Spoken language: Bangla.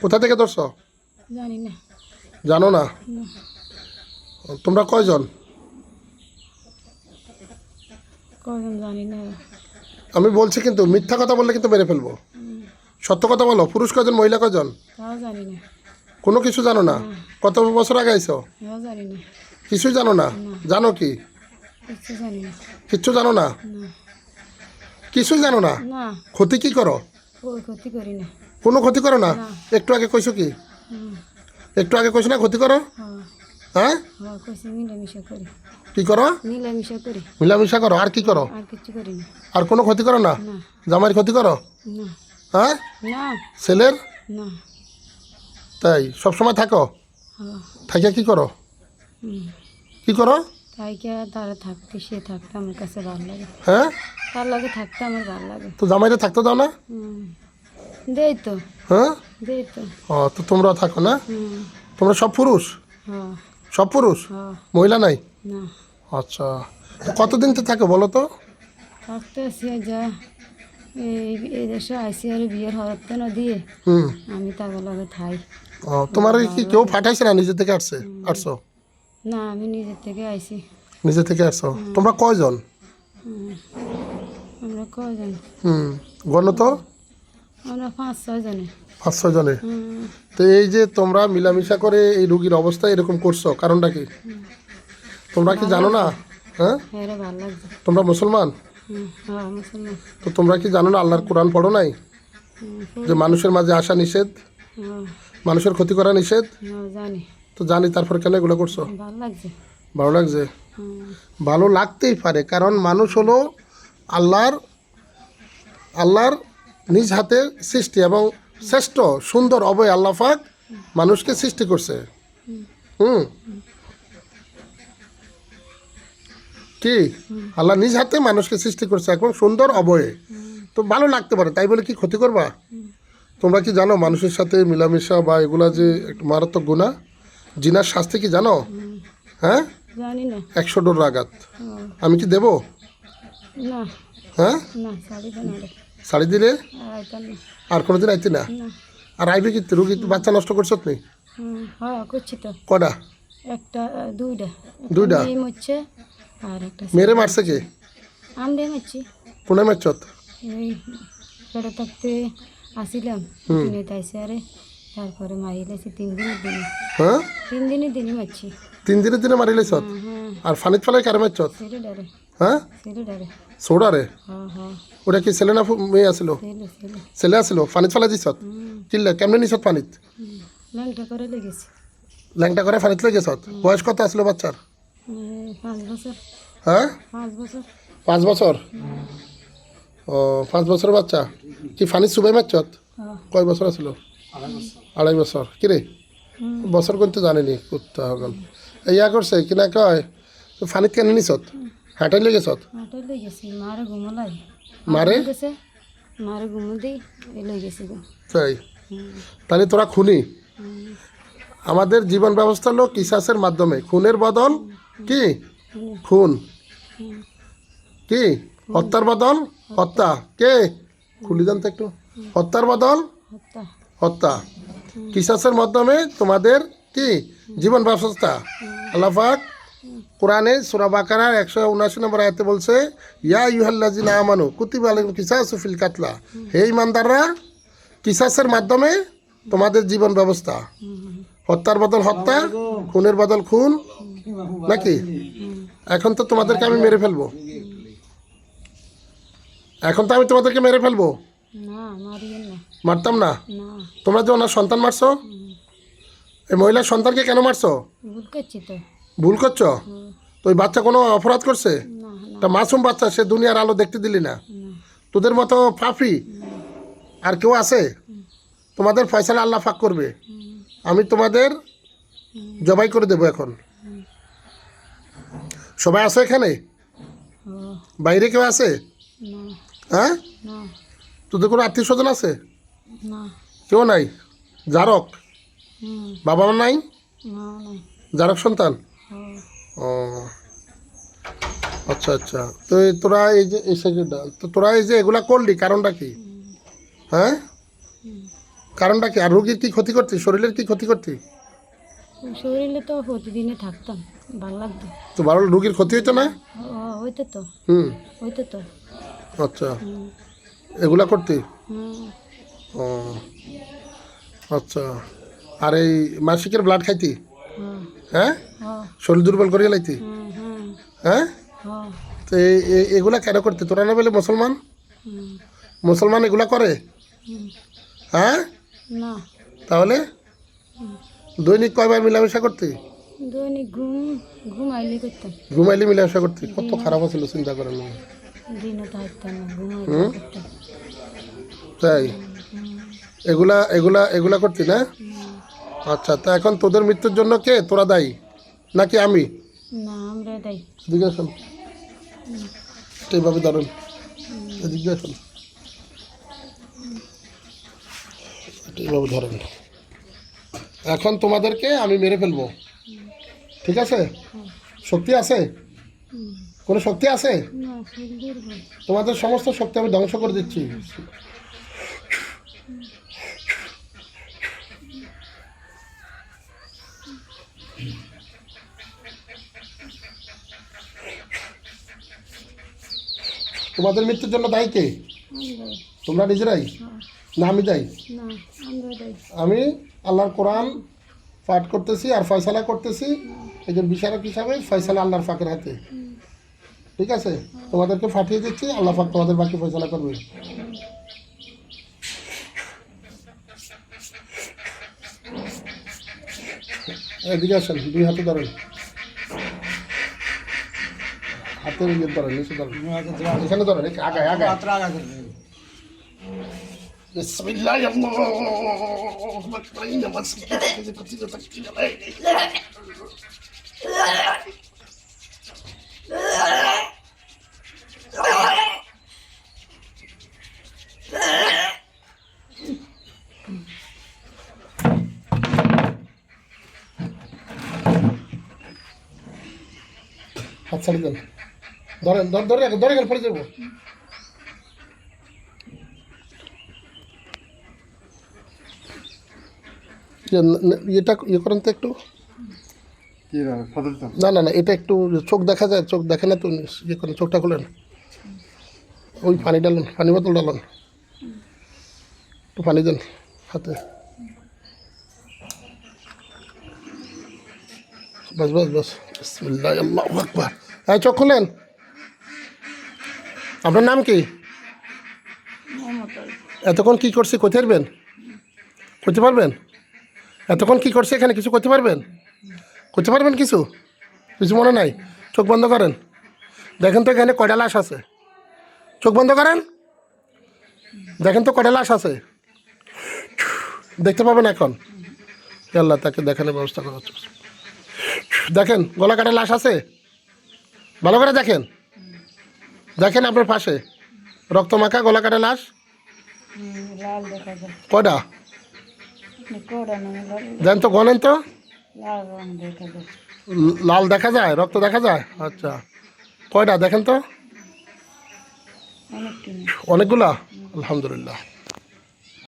কোথা থেকে ধরছ? জানি না। জানো না? না। তোমরা কয়জন? কজন জানি না। আমি বলছি কিন্তু মিথ্যা কথা বললে কিন্তু মেরে ফেলব। সত্য কথা বলো পুরুষ কজন মহিলা কজন তাও জানি না। কোনো কিছু জানো না? কত বছর আগে আইছো? তাও জানি না। কিছুই জানো না? জানো কি? কিছু জানি না। কিচ্ছু জানো না? না। কিছুই জানো না? না। ক্ষতি কি করো? ক্ষতি করি না। কোনো ক্ষতি করো না। একটু আগে কইছো কি? একটু আগে কইছো না ক্ষতি করো? হ্যাঁ? হ্যাঁ কি করো? মিলামিশা করো। আর কি করো? আর কোনো ক্ষতি করো না? জামাইয়ের ক্ষতি করো? হ্যাঁ? ছেলের? তাই সবসময় থাকো? হ্যাঁ। থাকে কি করো? কি করো? হ্যাঁ? তো জামাইরে থাকতে দাও না? দেই তো হ্যাঁ? দেই তো ও তো তোমরা থাকো না? তোমরা সব পুরুষ? হ্যাঁ। সব পুরুষ? হ্যাঁ। মহিলা নাই? না। আচ্ছা। তো কতদিন তো থাকো বলো তো? থাকতে যা এই এই দেশে আইসি আর বিয়ের হরত না দিয়ে হুম। আমি তাকে লগে থাই। ও তোমার কি কেউ পাঠাইছে না নিজে থেকে আসছে? আসছো? না আমি নিজের থেকে আইসি। নিজে থেকে আসছো? তোমরা কয়জন? আমরা কজন হুম। গণ তো। আমরা পাঁচ ছয় জনে। পাঁচ ছয় জনে? তো এই যে তোমরা মিলামিশা করে এই রুগীর অবস্থা এরকম করছ কারণটা কি? তোমরা কি জানো না? হ্যাঁ? লাগছে। তোমরা মুসলমান? হ্যাঁ মুসলমান। তো তোমরা কি জানো না আল্লাহর কোরআন পড়ো নাই? যে মানুষের মাঝে আসা নিষেধ? হ্যাঁ, মানুষের ক্ষতি করা নিষেধ? হ্যাঁ, তো জানি তারপর কেন এগুলো করছ? ভালো লাগছে। ভালো ভালো লাগতেই পারে কারণ মানুষ হলো আল্লাহর আল্লাহর নিজ হাতে সৃষ্টি এবং শ্রেষ্ঠ সুন্দর অবয় আল্লাহ পাক মানুষকে সৃষ্টি করছে। হুম। কি? আল্লাহ নিজ হাতে মানুষকে সৃষ্টি করছে এখন সুন্দর অবয়ে তো ভালো লাগতে পারে তাই বলে কি ক্ষতি করবা? তোমরা কি জানো মানুষের সাথে মিলামিশা বা এগুলা যে একটু মারাত্মক গুণা? জিনার শাস্তি কি জানো? হ্যাঁ? একশো ডোর আঘাত। আমি কি দেব? হ্যাঁ? শাড়ি দিলে আর কোনোদিন আইতি না? আর আইবি কি রুগী বাচ্চা নষ্ট করছত নি হ্যাঁ করছি তো। কটা? একটা দুইটা। দুইটা? মরছে আর একটা মেরে মারছে কি? আমডে মারছি। পুনে মারছত এই পেটে থাকতে আসিলাম। দিনে তাইছে আরে তারপরে মারিলেছি তিন দিনের দিনে। হ্যাঁ? তিন দিনের দিনে মারছি। তিন দিনে দিনে মারি লাইছত হ্যাঁ আর ফানিত ফেলাই কারে মারছত হ্যাঁ সোডারে ওটা কি ছেলে না মেয়ে আসিল সেলে সেলে ছেলে আসিল ফানিত ফেলাই দিছত হুম কিল্লা কেমনে নিছত ফানিত হুম। ল্যাংটা করে লেগেছি ফানিত লই গেছত বয়স কত আসলো বাচ্চার এই পাঁচ বছর হ্যাঁ পাঁচ বছর ও পাঁচ বছর বাচ্চা কি ফানিত সুবাই মারছত হ্যাঁ কয় বছর আসিল আড়াই বছর কি রে বছর কিন্তু জানিনি কুত্তা হগল ইয়া করছে কিনা কয় ফানিত কেন নিছত হাঁটাই লেগে গেছত মাঠে লেগেছি মারে ঘুমলাই মারে? গেছে মারে ঘুমো দিই এই লেগেছি গো। তাই। তাহলে তোরা খুনি? আমাদের জীবন ব্যবস্থা হলো কিসাসের মাধ্যমে। খুনের বদল কি? খুন। কি? হত্যার বদল? হত্যা। কে? খুলি দেন তো একটু। হত্যার বদল? হত্যা। হত্যা। কিসাসের মাধ্যমে তোমাদের কি? জীবন ব্যবস্থা। আল্লাহাক কোরআনে সুরা বাকারার একশো উনাশি নম্বর আয়তে বলছে ইয়া ইউহাল্লাজিন আমানু কুতিব আলিম কিসাস ফিল কাতলা। হে ইমানদাররা কিসাসের মাধ্যমে তোমাদের জীবন ব্যবস্থা। হত্যার বদল হত্যা খুনের বদল খুন নাকি? এখন তো তোমাদেরকে আমি মেরে ফেলব। এখন তো আমি তোমাদেরকে মেরে ফেলব। মারতাম না? না। তোমরা যে ওনার সন্তান মারছো? এই মহিলার সন্তানকে কেন মারছো? ভুল করছি? তো ওই বাচ্চা কোনো অপরাধ করছে? তা মাসুম বাচ্চা সে দুনিয়ার আলো দেখতে দিলি না। তোদের মতো ফাফি আর কেউ আছে? তোমাদের ফয়সালা আল্লাহ ফাঁক করবে। আমি তোমাদের জবাই করে দেবো এখন। সবাই আছে এখানে? বাইরে কেউ আছে? হ্যাঁ? তোদের কোনো আত্মীয় স্বজন আছে? কেউ নাই? জারক? বাবা মা নাই? জারক সন্তান? ও। আচ্ছা আচ্ছা। তো তোরা এই যে এই সেকেন্ডটা তো তোরা এই যে এগুলা করলি কারণটা কি? হ্যাঁ? কারণটা কি? আর রুগীর কি ক্ষতি করতি? শরীরের কি ক্ষতি করতি? শরীরে তো প্রতিদিনে থাকতাম ভালো লাগতো। তো ভালো রুগীর ক্ষতি হইতো না? হইতো তো। হুম। হইতো তো। আচ্ছা। এগুলা করতি? ও আচ্ছা। আর এই মাসিকের ব্লাড খাইতি? হ্যাঁ? শরীর দুর্বল করিয়ে লাইতি? হ্যাঁ? তো এগুলা কেন করতে? তোরা না বলে মুসলমান? মুসলমান এগুলা করে? হ্যাঁ? তাহলে? দৈনিক কয়বার মিলামেশা করতে? দৈনিক ঘুম ঘুমাইলে মিলামেশা করতে? কত খারাপ ছিল চিন্তা করেন না। তাই? এগুলা এগুলা এগুলা করতি না? আচ্ছা তা এখন তোদের মৃত্যুর জন্য কে? তোরা দায়ী? নাকি আমি? না আমরা দেয়। এদিকে আসুন এইভাবে ধরেন এদিকে আসুন এইভাবে ধরেন। এখন তোমাদেরকে আমি মেরে ফেলব। ঠিক আছে? শক্তি আছে? কোনো শক্তি আছে? তোমাদের সমস্ত শক্তি আমি ধ্বংস করে দিচ্ছি। তোমাদের মৃত্যুর জন্য দায়ী কে? তোমরা নিজেরাই? না। আমি দেয় আমি আল্লাহর কোরআন পাঠ করতেছি আর ফয়সালা করতেছি। একজন বিচারক হিসাবে ফয়সালা আল্লাহর ফাঁকের হাতে। ঠিক আছে? তোমাদেরকে পাঠিয়ে দিচ্ছি আল্লাহ ফাঁক তোমাদের বাকি ফয়সালা করবে। এদিকে আসেন দুই হাতে ধরেন হাতের ইয়ে ধরেন নিচে ধরেন এখানে ধরেন এই আগায় আগায় بسم الله اللهم اكبر انما হাত ছাড়ি দেন ধরেন ধর- ধরে রাখেন ধরে গেল পড়ে যাবো ইয়ে, ন- ন- ইয়েটা ইয়ে করেন তো একটু কি ফটো দিতাম না না না এটা একটু চোখ দেখা যায় চোখ দেখে না তো ইয়ে করেন চোখটা খুলেন ওই পানি ডালেন পানি বোতল ডালেন একটু পানি দেন হাতে বাস বাস বাস বিসমিল্লাহ আল্লাহু আকবার হ্যাঁ চোখ খুলেন। আপনার নাম কি? এতক্ষণ কি করছি করতে পারবেন? করতে পারবেন? এতক্ষণ কি করছে এখানে কিছু করতে পারবেন? করতে পারবেন কিছু? কিছু মনে নাই। চোখ বন্ধ করেন। দেখেন তো এখানে কয়টা লাশ আছে। চোখ বন্ধ করেন। দেখেন তো কয়টা লাশ আছে। দেখতে পাবেন এখন। আল্লাহ তাকে দেখানোর ব্যবস্থা করা দেখেন, গলা কাটা লাশ আছে? ভালো করে দেখেন। দেখেন আপনার পাশে। রক্ত মাখা, গলা কাটা লাশ? লাল দেন তো, গনেন তো। লাল দেখা যায়, রক্ত দেখা যায়? আচ্ছা। কয়টা, দেখেন তো। অনেকগুলা? আলহামদুলিল্লাহ।